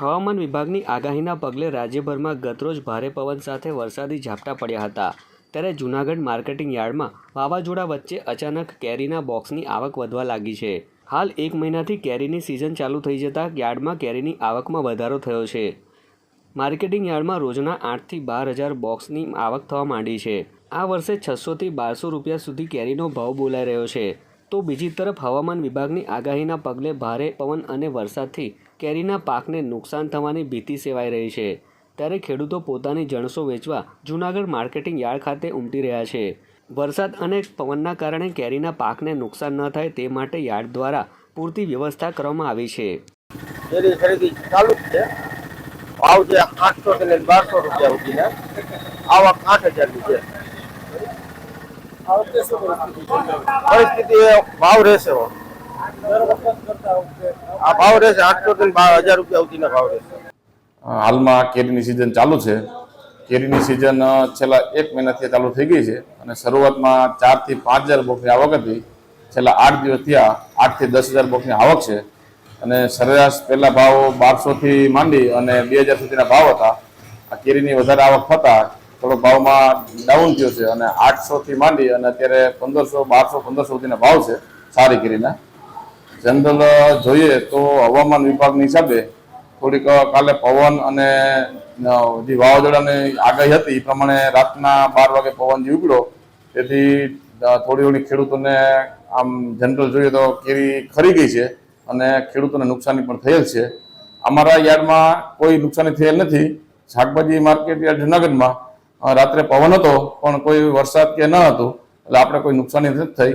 હવામાન વિભાગની આગાહીના પગલે રાજ્યભરમાં ગતરોજ ભારે પવન સાથે વરસાદી ઝાપટા પડ્યા હતા. ત્યારે જૂનાગઢ માર્કેટિંગ યાર્ડમાં વાવાઝોડા વચ્ચે અચાનક કેરીના બોક્સની આવક વધવા લાગી છે. હાલ એક મહિનાથી કેરીની સિઝન ચાલુ થઈ જતાં યાર્ડમાં કેરીની આવકમાં વધારો થયો છે. માર્કેટિંગ યાર્ડમાં રોજના આઠથી બાર હજાર બોક્સની આવક થવા માંડી છે. આ વર્ષે છસોથી બારસો રૂપિયા સુધી કેરીનો ભાવ બોલાઈ રહ્યો છે. તો બીજી તરફ હવામાન વિભાગની આગાહીના પગલે ભારે પવન અને વરસાદથી કેરીના પાકને નુકસાન થવાની ભીતિ સેવાઈ રહી છે. ત્યારે ખેડૂતો પોતાની જણસો વેચવા જૂનાગઢ માર્કેટિંગ યાર્ડ ખાતે ઉમટી રહ્યા છે. વરસાદ અને પવનના કારણે કેરીના પાકને નુકસાન ન થાય તે માટે યાર્ડ દ્વારા પૂરતી વ્યવસ્થા કરવામાં આવી છે. ભાવ છે આઠસો બારસો રૂપિયા સુધીના. આવક આઠ છે. પરિસ્થિતિ ભાવ રહેશે આ ભાવ રહેશે, આઠસો થી હજાર રૂપિયા સુધીના ભાવ રહેશે. હાલમાં કેરીની સિઝન ચાલુ છે. કેરીની સિઝન છેલ્લા એક મહિનાથી ચાલુ થઈ ગઈ છે અને શરૂઆતમાં ચારથી પાંચ હજાર બોકની આવક હતી. છેલ્લા આઠ દિવસ થયા આઠથી દસ હજાર બોકની આવક છે. અને સરેરાશ પહેલા ભાવ બારસોથી માંડી અને બે હજાર સુધીના ભાવ હતા. આ કેરીની વધારે આવક થતાં થોડો ભાવમાં ડાઉન થયો છે અને આઠસોથી માંડી અને અત્યારે પંદરસો, બારસો, પંદરસો સુધીના ભાવ છે સારી કેરીના જનરલ જોઈએ તો હવામાન વિભાગની હિસાબે થોડીક કાલે પવન અને જે વાવાઝોડાની આગાહી હતી એ પ્રમાણે રાતના બાર વાગે પવન જે ઉગડો તેથી થોડી થોડી ખેડૂતોને આમ જનરલ જોઈએ તો કેરી ખરી ગઈ છે અને ખેડૂતોને નુકસાની પણ થયેલ છે. અમારા યાર્ડમાં કોઈ નુકસાની થયેલ નથી. શાકભાજી માર્કેટ યાર્ડ જુનાગઢમાં રાત્રે પવન હતો, પણ કોઈ વરસાદ કે ન હતું, એટલે આપણે કોઈ નુકસાની નથી થઈ.